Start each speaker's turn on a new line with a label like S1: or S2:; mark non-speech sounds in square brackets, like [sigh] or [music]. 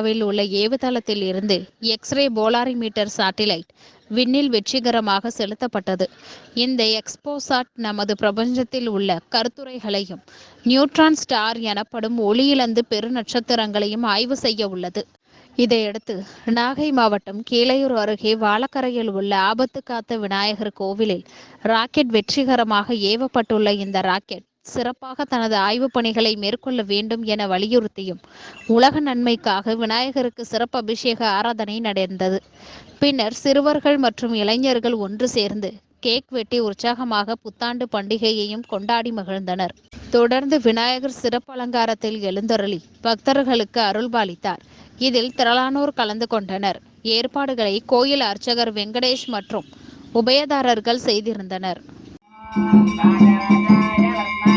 S1: Will உள்ள ஏவுதளத்தில் இருந்து x ray polarimeter satellite விண்ணில் வெற்றிகரமாக செலுத்தப்பட்டது. இந்த எக்ஸ்போசாட் நமது பிரபஞ்சத்தில் உள்ள கருத்துரைகளையும் நியூட்ரான் ஸ்டார் எனப்படும் ஒளியிழந்து பெருநட்சத்திரங்களையும் ஆய்வு செய்ய உள்ளது. இதையடுத்து நாகை மாவட்டம் கீழையூர் அருகே வாழக்கரையில் உள்ள ஆபத்து காத்த விநாயகர் கோவிலில் ராக்கெட் வெற்றிகரமாக ஏவப்பட்டுள்ள இந்த ராக்கெட் சிறப்பாக தனது ஆய்வுப் பணிகளை மேற்கொள்ள வேண்டும் என வலியுறுத்தியும் உலக நன்மைக்காக விநாயகருக்கு சிறப்பு அபிஷேக ஆராதனை நடந்தது. பின்னர் சிறுவர்கள் மற்றும் இளைஞர்கள் ஒன்று சேர்ந்து கேக் வெட்டி உற்சாகமாக புத்தாண்டு பண்டிகையையும் கொண்டாடி மகிழ்ந்தனர். தொடர்ந்து விநாயகர் சிறப்பு அலங்காரத்தில் எழுந்தருளி பக்தர்களுக்கு அருள்பாலித்தார். இதில் திரளானோர் கலந்து கொண்டனர். ஏற்பாடுகளை கோயில் அர்ச்சகர் வெங்கடேஷ் மற்றும் உபயதாரர்கள் செய்திருந்தனர். [laughs]